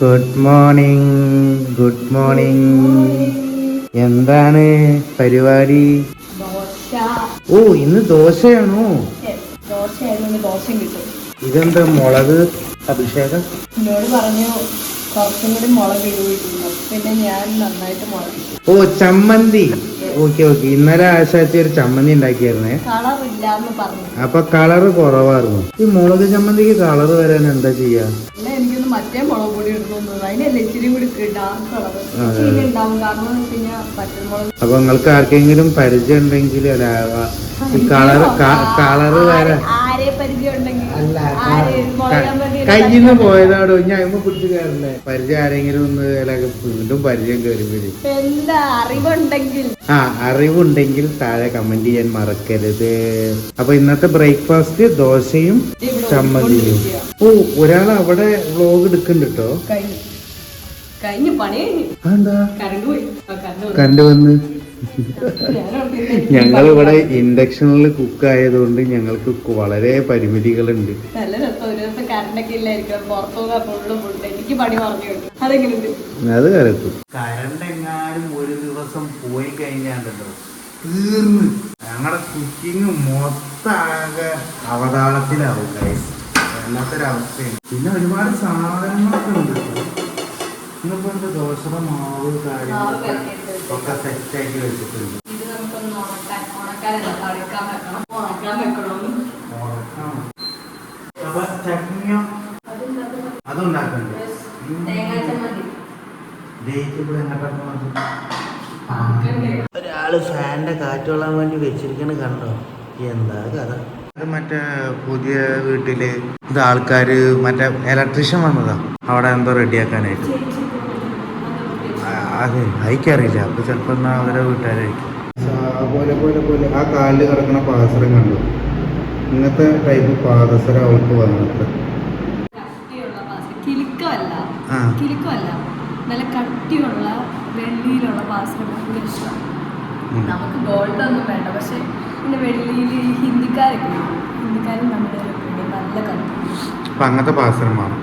Good morning good morning എന്താണ് പരിപാടി? ഓ ഇന്ന് ദോശയാണോ? ഇതെന്താ മുളക് അഭിഷേകം? എന്നോട് പറഞ്ഞു കുറച്ചും കൂടി മുളക് പിന്നെ ഞാൻ നന്നായിട്ട് മുളക് ഓ ചമ്മന്തി. Okay okay. ഇന്നലെ ആശാച്ചി ഒരു ചമ്മന്തി ഉണ്ടാക്കിയായിരുന്നേ. പറഞ്ഞു. അപ്പൊ കളറ് കുറവായിരുന്നു. ഈ മുളക് ചമ്മന്തിക്ക് കളറ് വരാൻ എന്താ ചെയ്യാ? മറ്റേ മുളക് പൊടി ഇടുന്നു അതിനല്ലേ ഇച്ചിരി കൂടി ഡാർക്ക് കളർ അതെ. ഉണ്ടാവും. കാരണം എന്ന് വെച്ച് കഴിഞ്ഞാൽ പച്ചമുളക് അപ്പൊ നിങ്ങൾക്ക് ആർക്കെങ്കിലും പരിചയം ഉണ്ടെങ്കിൽ ഈ കളറ് വേറെ. ആരെ പരിചയം ഉണ്ടെങ്കിൽ കയ്യിൽ നിന്ന് പോയതാടോ? ഞാൻ അമ്മ പിടിച്ചു കയറില്ലേ പരിചയം ആരെങ്കിലും ഒന്ന് വീണ്ടും പരിചയം കയറി വരും എന്താ അറിവുണ്ടെങ്കിൽ. ആ അറിവുണ്ടെങ്കിൽ താഴെ കമന്റ് ചെയ്യാൻ മറക്കരുത്. അപ്പൊ ഇന്നത്തെ ബ്രേക്ക്ഫാസ്റ്റ് ദോശയും ഇവിടെ ചമ്മന്തിയും ഓ ഒരാൾ അവിടെ വ്ലോഗ് എടുക്കുന്നുണ്ട് കേട്ടോ കറണ്ട് വന്ന്. ഞങ്ങളിവിടെ ഞങ്ങൾ ഇവിടെ ഇൻഡക്ഷനിൽ കുക്ക് ആയതുകൊണ്ട് ഞങ്ങൾക്ക് വളരെ പരിമിതികളുണ്ട്. അത് കലക്കും കരണ്ടെങ്ങാനും ഒരു ദിവസം പോയി കഴിഞ്ഞാണ്ടല്ലോ. തീർന്ന്. ഞങ്ങളുടെ കുക്കിംഗ് മൊത്താകെ അവതാളത്തിലാവും ഗൈസ് വല്ലാത്തൊരവസ്ഥയാണ്. പിന്നെ ഒരുപാട് സാധനങ്ങളൊക്കെ ഉണ്ട്. ഇന്നിപ്പോ എന്റെ ദോശയുടെ മാവ് കാര്യങ്ങളൊക്കെ ഒക്കെ സെറ്റാക്കി വെച്ചിട്ടുണ്ട്. അപ്പൊ ചട്നിയോ? അതുണ്ടാക്കണ്ടേ? ഒരാൾ ഫാനിന്റെ കാറ്റ് കൊള്ളാൻ വേണ്ടി വെച്ചിരിക്കണ കണ്ടോ? എന്താ കഥ? അത് മറ്റേ പുതിയ വീട്ടിൽ ഇത് ആൾക്കാര് മറ്റേ ഇലക്ട്രീഷ്യൻ വന്നതാ. അവിടെ എന്തോ റെഡിയാക്കാനായിട്ട്. അതെ അയക്കറിയില്ല. അപ്പൊ ചിലപ്പോ എന്നാ അവരെ വീട്ടുകാരായിരിക്കും. പോലെ പോലെ പോലെ. ആ കാലിൽ കിടക്കുന്ന പാദസരം കണ്ടു. ഇങ്ങനത്തെ ടൈപ്പ് പാദസരം അവൾക്ക് വന്നിട്ട്. കിലുക്കമല്ല. നല്ല കട്ടിയുള്ള വെള്ളിയിലുള്ള ഉം. നമുക്ക് ഗോൾഡ് ഒന്നും വേണ്ട. പക്ഷെ പിന്നെ വെള്ളിയിൽ ഈ ഹിന്ദിക്കാരൊക്കെ ഹിന്ദിക്കാരും നമ്മുടെ നല്ല അപ്പൊ അങ്ങനത്തെ പാദസരം വേണം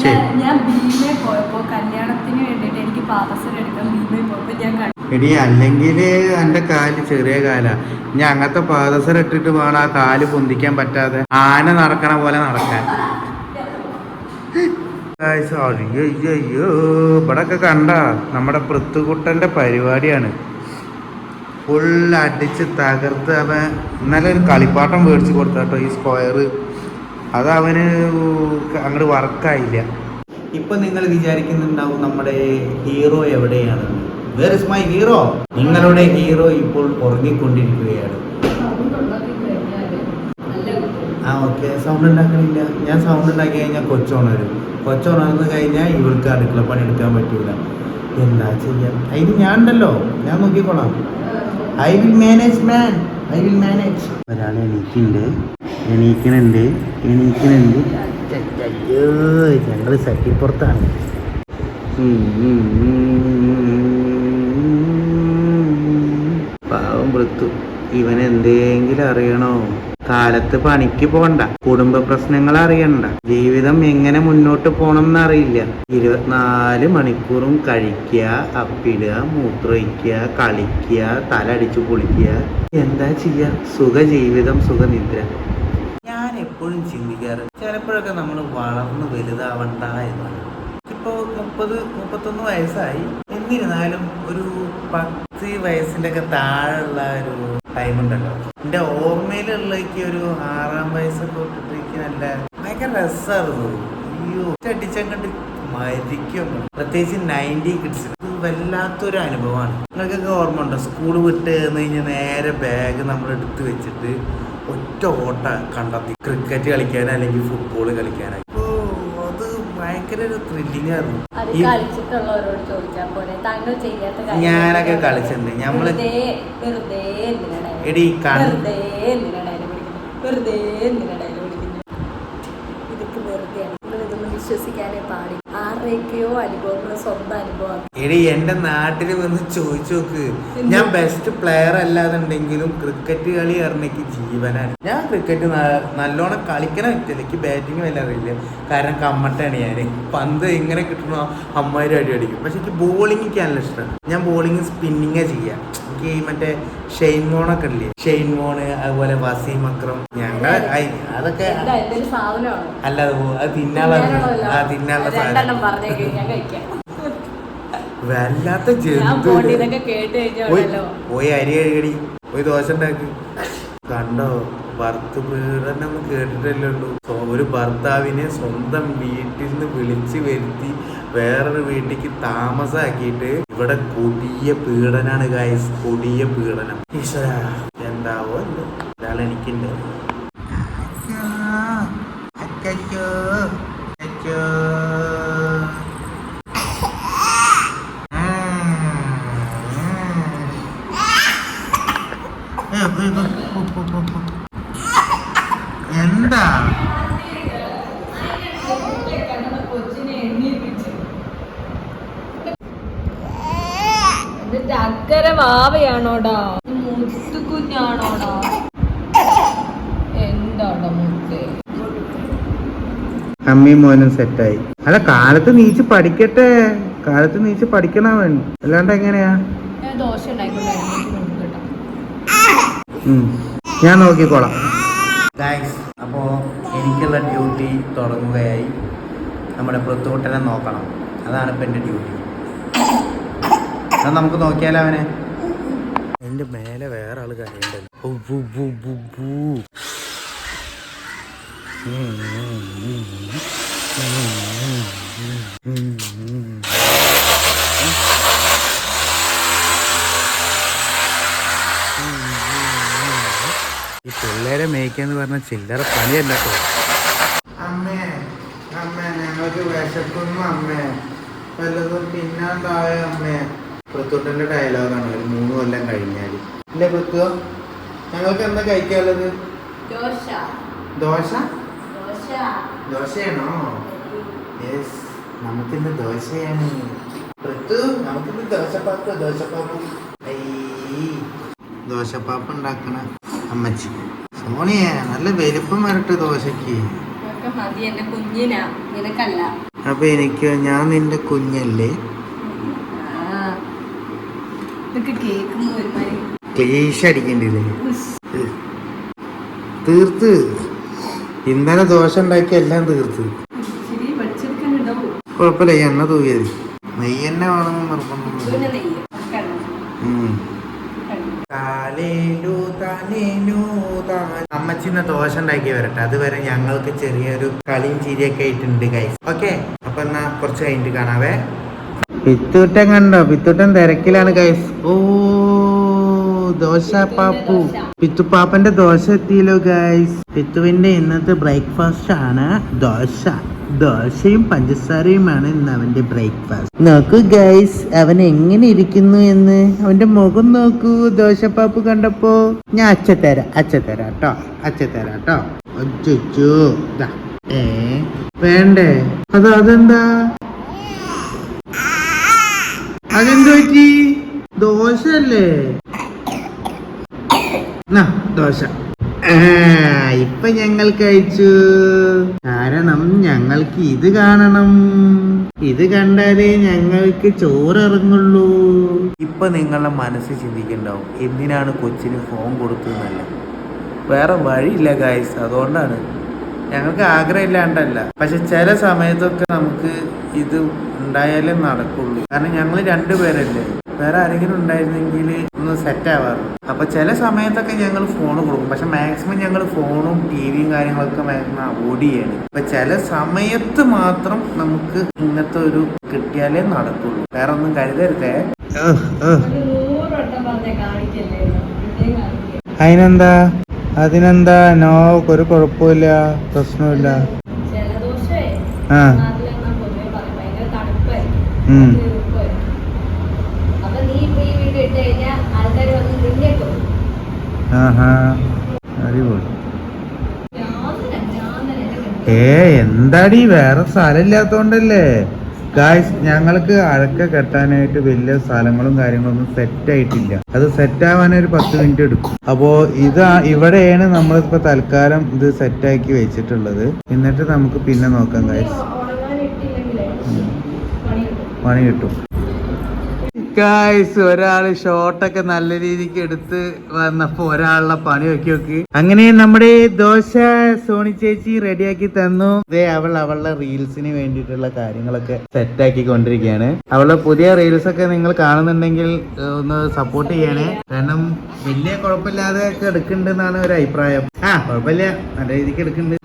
ഞാൻ- ഞാൻ ഭീമേ പോയപ്പോൾ കല്യാണത്തിന് വേണ്ടിയിട്ട് എനിക്ക് പാദസരം എടുക്കാൻ ഭീമേ പോയപ്പോൾ ഞാൻ കണ്ടു. എടി അല്ലെങ്കിൽ എന്റെ കാൽ ചെറിയ കാലാ. ഞാൻ അങ്ങനത്തെ പാദസരം ഇട്ടിട്ട് വേണം ആ കാൽ പൊന്തിക്കാൻ പറ്റാതെ ആന നടക്കണ പോലെ നടക്കാൻ. അയ്യോ അയ്യോ അയ്യോ ഇവിടൊക്കെ കണ്ട നമ്മുടെ പൃത്തുകുട്ടന്റെ പരിപാടിയാണ്. ഫുൾ അടിച്ച് തകർത്ത് അവൻ നല്ലൊരു കളിപ്പാട്ടം മേടിച്ച് കൊടുത്താട്ടോ ഈ സ്ക്വയർ അത് അവന് അങ്ങോട്ട് വർക്കായില്ല ഇപ്പൊ നിങ്ങൾ വിചാരിക്കുന്നുണ്ടാവും നമ്മുടെ ഹീറോ എവിടെയാണ്? വേർ ഇസ് മൈ ഹീറോ നിങ്ങളുടെ ഹീറോ ഇപ്പോൾ ഉറങ്ങിക്കൊണ്ടിരിക്കുകയാണ്. ആ ഓക്കെ സൗണ്ട് ഉണ്ടാക്കണില്ല. ഞാൻ സൗണ്ട് ഉണ്ടാക്കി കഴിഞ്ഞാൽ കൊച്ചുണരും. കൊച്ചുണർന്ന് കഴിഞ്ഞാൽ ഇവൾക്ക് അടുക്കള പണി എടുക്കാൻ പറ്റില്ല എന്താ ചെയ്യാം അതിന് ഞാൻ ഉണ്ടല്ലോ ഞാൻ നോക്കിക്കോളാം. I will manage man I will manage ഒരാൾ എണീക്കുന്നുണ്ട്. എണീക്കണുണ്ട് എണീക്കണുണ്ട് അയ്യോ ഞങ്ങൾ സറ്റിപ്പുറത്താണ് പാവം വൃത്തു. ഇവൻ എന്തെങ്കിലും അറിയണോ? കാലത്ത് പണിക്ക് പോണ്ട. കുടുംബ പ്രശ്നങ്ങൾ അറിയണ്ട. ജീവിതം എങ്ങനെ മുന്നോട്ട് പോണം എന്നറിയില്ല ഇരുപത്തിനാല് മണിക്കൂറും കഴിക്കുക അപ്പിടുക മൂത്രമൊഴിക്കുക കളിക്കുക തലടിച്ചു പൊളിക്കുക എന്താ ചെയ്യുക സുഖ ജീവിതം സുഖനിദ്ര. ഞാൻ എപ്പോഴും ചിന്തിക്കാറ് ചിലപ്പോഴൊക്കെ നമ്മൾ വളർന്ന് വലുതാവണ്ട എന്നാണ്. ഇപ്പോ മുപ്പത് മുപ്പത്തൊന്ന് വയസ്സായി. എന്നിരുന്നാലും ഒരു പത്ത് വയസ്സിന്റെ ഒക്കെ താഴെയുള്ള ഒരു ടൈം ഉണ്ടല്ലോ എന്റെ ഓർമ്മയിലുള്ളേക്ക് ഒരു ആറാം വയസ്സൊക്കെ തൊട്ടിട്ടേക്ക് നല്ല ഭയങ്കര രസമായിരുന്നു അയ്യോ അടിച്ചങ്ങട്ട് മരിക്കും പ്രത്യേകിച്ച് നയന്റി കിഡ്സ്. വല്ലാത്തൊരു അനുഭവമാണ്. നിങ്ങൾക്കൊക്കെ ഓർമ്മ ഉണ്ടോ സ്കൂൾ വിട്ട് എന്ന് കഴിഞ്ഞാൽ നേരെ ബാഗ് നമ്മൾ എടുത്ത് വെച്ചിട്ട് ഒറ്റ ഓട്ട കണ്ടെത്തി. ക്രിക്കറ്റ് കളിക്കാൻ അല്ലെങ്കിൽ ഫുട്ബോൾ അത് ഭയങ്കര ഒരു ത്രില്ലിംഗ് ആയിരുന്നു ഞാനൊക്കെ കളിച്ചിട്ടുണ്ട്. ഞമ്മൾ എടി വെറുതെ വിശ്വസിക്കാനേ പാടില്ല. ആരുടെയൊക്കെയോ അനുഭവങ്ങൾ സ്വന്തം അനുഭവം. എടി എന്റെ നാട്ടിൽ വന്ന് ചോദിച്ചു നോക്ക്. ഞാൻ ബെസ്റ്റ് പ്ലെയർ അല്ലാതുണ്ടെങ്കിലും ക്രിക്കറ്റ് കളി അറിഞ്ഞെനിക്ക് ജീവനാണ്. ഞാൻ ക്രിക്കറ്റ് നല്ലോണം കളിക്കണ വ്യക്തിയല്ല. എനിക്ക് ബാറ്റിംഗ് വല്ല അറിയില്ല കാരണം കമ്മട്ടാണ് ഞാൻ പന്ത് എങ്ങനെ കിട്ടണോ അമ്മമാരും അടി അടിക്കും. പക്ഷെ എനിക്ക് ബോളിംഗ് എനിക്ക് നല്ല ഇഷ്ടമാണ് ഞാൻ ബോളിങ് സ്പിന്നിങ്ങേ ചെയ്യാം. എനിക്ക് ഈ മറ്റേ ഷെയ്ൻ മോണൊക്കെ ഇല്ലേ? ഷെയ്ൻ മോണ് അതുപോലെ വസീം അക്രം ഞങ്ങൾ അതൊക്കെ അല്ല അത് തിന്നാനുള്ള. ആ തിന്നാനുള്ള സാധനം. വല്ലാത്ത ജന്തു പോയി അരി കഴുകടി. പോയി ദോശ ഉണ്ടാക്കി. കണ്ടോ? ഭർത്ത് പീഡനം കേട്ടിട്ടല്ലേ ഉള്ളൂ. ഒരു ഭർത്താവിനെ സ്വന്തം വീട്ടിൽ നിന്ന് വിളിച്ചു വരുത്തി വേറൊരു വീട്ടിലേക്ക് താമസാക്കിയിട്ട് ഇവിടെ കൊടിയ പീഡനാണ് ഗായസ് കൊടിയ പീഡനം. എന്താവോ എന്തോ. ഒരാൾ എനിക്കുണ്ട്. എന്താ എന്നിട്ട് അക്കര വാവയാണോടാ മുത്തു കുഞ്ഞാണോടാ എന്താടാ മുത്തേ? അമ്മയും മോനും സെറ്റായി. അല്ല കാലത്ത് നീച്ച് പഠിക്കട്ടെ. കാലത്ത് നീച്ച് പഠിക്കണവൻ. അല്ലാണ്ട് എങ്ങനെയാ? ഞാൻ നോക്കിക്കോളാം. അപ്പോ എനിക്കുള്ള ഡ്യൂട്ടി തുടങ്ങുകയായി. നമ്മുടെ പൃത്തുകുട്ടനെ നോക്കണം. അതാണ് ഇപ്പൊ എന്റെ ഡ്യൂട്ടി. അത് നമുക്ക് നോക്കിയാലോ അവനെ? എന്റെ മേലെ വേറെ ആൾ കരയുണ്ടല്ലോ. ഈ പിള്ളേരെ മേയ്ക്കാന്ന് പറഞ്ഞ ചില്ലറ പണിയല്ല കേട്ടോ. അമ്മേ അമ്മേ ഞങ്ങൾക്ക് വിശക്കുന്നു അമ്മേ. വല്ലതും തിന്നാണ്ടായ അമ്മേ. പൃത്തുട്ടന്റെ ഡയലോഗാണ് ഒരു മൂന്ന് കൊല്ലം കഴിഞ്ഞാൽ എന്റെ പൃത്തു ഞങ്ങൾക്ക് എന്താ കഴിക്കാനുള്ളത്? ദോശ. ദോശ? ദോശ. ദോശയാണോ? യെസ് നമുക്കിന്ന് ദോശയാണ്. പൃത്തു നമുക്കിന്ന് ദോശപ്പാപ്പ് ദോശപ്പാപ്പ് ദോശപ്പാപ്പ് ഉണ്ടാക്കണ അമ്മച്ചി. സോണിയ നല്ല വലിപ്പം വരട്ടെ ദോശക്ക് അപ്പൊ എനിക്ക് ഞാൻ നിന്റെ കുഞ്ഞല്ലേ? ഇതൊക്കെ കേൾക്കുമ്പോ ഒരുമാതിരി ക്ലീശ അടിക്കണ്ടില്ലേ? തീർത്ത്. ഇന്നലെ ദോശ ഉണ്ടാക്കി എല്ലാം തീർത്ത്. കുഴപ്പമില്ല ഈ എണ്ണ തൂകിയത് നെയ്യ് തന്നെ വേണമെന്ന് നിർബന്ധം അമ്മച്ചിന്ന് ദോശ ഉണ്ടാക്കി വരട്ടെ. അതുവരെ ഞങ്ങൾക്ക് ചെറിയൊരു കളിയും ചിരിയൊക്കെ ആയിട്ടുണ്ട് കൈ ഓക്കെ അപ്പൊ എന്നാ കുറച്ച് കഴിഞ്ഞിട്ട് കാണാവേ. പിത്തൂട്ടൻ കണ്ടോ? പിത്തൂട്ടൻ തിരക്കിലാണ് ഗൈസ് ഓ ദോശ പാപ്പു. പിത്തു പാപ്പന്റെ ദോശ എത്തിയല്ലോ ഗൈസ് പിത്തുവിന്റെ ഇന്നത്തെ ബ്രേക്ക്ഫാസ്റ്റ് ആണ് ദോശ. ദോശയും പഞ്ചസാരയുമാണ് ഇന്ന് അവന്റെ ബ്രേക്ക്ഫാസ്റ്റ് നോക്കൂ ഗൈസ് അവൻ എങ്ങനെ ഇരിക്കുന്നു എന്ന്. അവന്റെ മുഖം നോക്കൂ ദോശ ദോശപ്പാപ്പ് കണ്ടപ്പോ. ഞാൻ അച്ഛ തരാം അച്ഛ തരാം കേട്ടോ അച്ഛ തരാം കേട്ടോ ഏ വേണ്ടേ? അത് അതെന്താ? അതെന്ത് പറ്റി? ദോശ അല്ലേ ദോശ. ഇപ്പൊ ഞങ്ങൾ കഴിച്ചു. കാരണം ഞങ്ങൾക്ക് ഇത് കാണണം. ഇത് കണ്ടാലേ ഞങ്ങൾക്ക് ചോറിറങ്ങുള്ളൂ. ഇപ്പൊ നിങ്ങളുടെ മനസ്സ് ചിന്തിക്കണ്ടാവും. എന്തിനാണ് കൊച്ചിന് ഫോൺ കൊടുത്തതെന്നല്ല വേറെ വഴിയില്ല ഗായ്സ് അതുകൊണ്ടാണ്. ഞങ്ങൾക്ക് ആഗ്രഹമില്ലാണ്ടല്ല. പക്ഷെ ചില സമയത്തൊക്കെ നമുക്ക് ഇത് ഉണ്ടായാലേ നടക്കുള്ളൂ. കാരണം ഞങ്ങൾ രണ്ടുപേരല്ലേ. വേറെ ആരെങ്കിലും ഉണ്ടായിരുന്നെങ്കിൽ ഒന്ന് സെറ്റ് ആവാറുണ്ട് അപ്പൊ ചില സമയത്തൊക്കെ ഞങ്ങൾ ഫോൺ കൊടുക്കും. പക്ഷെ മാക്സിമം ഞങ്ങൾ ഫോണും ടി വിയും കാര്യങ്ങളൊക്കെ മാക്സിമം അവോയ്ഡ് ചെയ്യാണ് അപ്പൊ ചില സമയത്ത് മാത്രം നമുക്ക് ഇങ്ങനത്തെ ഒരു കിട്ടിയാലേ നടക്കുള്ളൂ. വേറെ ഒന്നും കരുതരുതേ. അതിനെന്താ? അതിനെന്താ? നോ ഒരു കുഴപ്പമില്ല പ്രശ്നമില്ല ആ. അടിപൊളി. ഏ എന്താടി വേറെ സ്ഥലമില്ലാത്തോണ്ടല്ലേ? ഗായ്സ് ഞങ്ങൾക്ക് അഴക്ക കെട്ടാനായിട്ട് വലിയ സ്ഥലങ്ങളും കാര്യങ്ങളൊന്നും സെറ്റ് ആയിട്ടില്ല. അത് സെറ്റ് ആവാൻ ഒരു പത്ത് മിനിറ്റ് എടുക്കും. അപ്പോ ഇതാ ഇവിടെയാണ് നമ്മളിപ്പോ തൽക്കാലം ഇത് സെറ്റ് ആക്കി വെച്ചിട്ടുള്ളത്. എന്നിട്ട് നമുക്ക് പിന്നെ നോക്കാം ഗായ്സ് പണി കിട്ടും. ഒരാൾ ഷോട്ടൊക്കെ നല്ല രീതിക്ക് എടുത്ത് വന്നപ്പോ ഒരാളുടെ പണി വെക്കി വെക്ക്. അങ്ങനെ നമ്മുടെ ദോശ സോണി ചേച്ചി റെഡിയാക്കി തന്നു. ദേ അവൾ അവളുടെ റീൽസിന് വേണ്ടിയിട്ടുള്ള കാര്യങ്ങളൊക്കെ സെറ്റ് ആക്കി കൊണ്ടിരിക്കുകയാണ്. അവളുടെ പുതിയ റീൽസ് ഒക്കെ നിങ്ങൾ കാണുന്നുണ്ടെങ്കിൽ ഒന്ന് സപ്പോർട്ട് ചെയ്യണേ. കാരണം വലിയ കുഴപ്പമില്ലാതെ ഒക്കെ എടുക്കുന്നുണ്ടെന്നാണ് ഒരു അഭിപ്രായം. ആ കുഴപ്പമില്ല. നല്ല രീതിക്ക് എടുക്കുന്നുണ്ട്.